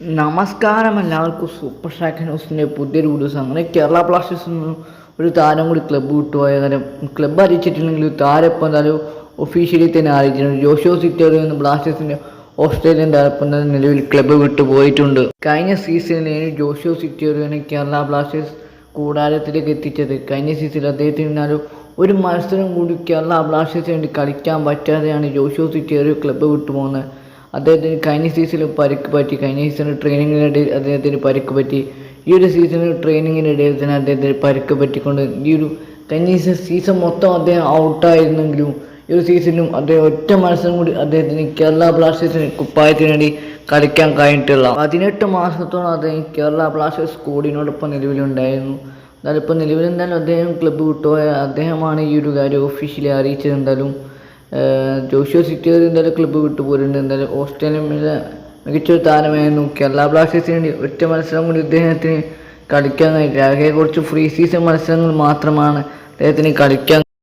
നമസ്കാരം. എല്ലാവർക്കും super shack ന്യൂസിന്റെ പുതിയൊരു വീഡിയോസ് അങ്ങനെ കേരള ബ്ലാസ്റ്റേഴ്സ് ഒരു താരം കൂടി ക്ലബ്ബ് വിട്ടുപോയ കാര്യം ക്ലബ്ബ് അറിയിച്ചിട്ടില്ലെങ്കിൽ താരം ഇപ്പം എന്തായാലും ഒഫീഷ്യലി തന്നെ അറിയിച്ചിട്ടുണ്ട്. ജോഷോ സിറ്റോറിൽ നിന്ന് ബ്ലാസ്റ്റേഴ്സിന്റെ ഓസ്ട്രേലിയൻ താരപ്പം തന്നെ നിലവിൽ ക്ലബ്ബ് വിട്ടു പോയിട്ടുണ്ട്. കഴിഞ്ഞ സീസണിൽ ജോഷോ സിറ്റോറിയാണ് കേരള ബ്ലാസ്റ്റേഴ്സ് കൂടാരത്തിലേക്ക് എത്തിച്ചത്. കഴിഞ്ഞ സീസണിൽ അദ്ദേഹത്തിന് എന്നാലും ഒരു മത്സരം കൂടി കേരള ബ്ലാസ്റ്റേഴ്സിന് വേണ്ടി കളിക്കാൻ പറ്റാതെയാണ് ജോഷോ സിറ്റോറിയോ ക്ലബ്ബ് വിട്ടുപോകുന്നത് അദ്ദേഹത്തിന് കഴിഞ്ഞ സീസണിൽ പരിക്ക് പറ്റി കഴിഞ്ഞ സീസണിൽ ട്രെയിനിങ്ങിനിടയിൽ അദ്ദേഹത്തിന് പരിക്ക് പറ്റി. ഈ ഒരു സീസണിൽ ട്രെയിനിങ്ങിനിടയിൽ തന്നെ അദ്ദേഹത്തിന് പരിക്ക് പറ്റിക്കൊണ്ട് ഈ ഒരു കഴിഞ്ഞ സീസൺ സീസൺ മൊത്തം അദ്ദേഹം ഔട്ടായിരുന്നെങ്കിലും ഈ ഒരു സീസണിലും അദ്ദേഹം ഒറ്റ മത്സരം കൂടി അദ്ദേഹത്തിന് കേരള ബ്ലാസ്റ്റേഴ്സിന് കുപ്പായത്തിന് വേണ്ടി കളിക്കാൻ കഴിഞ്ഞിട്ടുള്ള പതിനെട്ട് മാസത്തോളം അദ്ദേഹം കേരള ബ്ലാസ്റ്റേഴ്സ് കോടിനോടൊപ്പം നിലവിലുണ്ടായിരുന്നു. എന്നാലും ഇപ്പോൾ നിലവിലെന്തായാലും അദ്ദേഹം ക്ലബ്ബ് വിട്ടുപോയ അദ്ദേഹമാണ് ഈ ഒരു കാര്യം ഒഫീഷ്യലി അറിയിച്ചത് എന്തായാലും. ഏഹ് ജോഷുവ സിറ്റി എന്തായാലും ക്ലബ്ബ് വിട്ടു പോരുന്നുണ്ട് എന്തായാലും ഓസ്ട്രേലിയയിലെ മികച്ചൊരു താരമായിരുന്നു കേരള ബ്ലാസ്റ്റേഴ്സിന് വേണ്ടി ഒറ്റ മത്സരം കൊണ്ട് ഇദ്ദേഹത്തിന് കളിക്കാൻ കഴിഞ്ഞില്ല ആകെ കുറച്ച് ഫ്രീ സീസൺ മത്സരങ്ങൾ മാത്രമാണ് അദ്ദേഹത്തിന് കളിക്കാൻ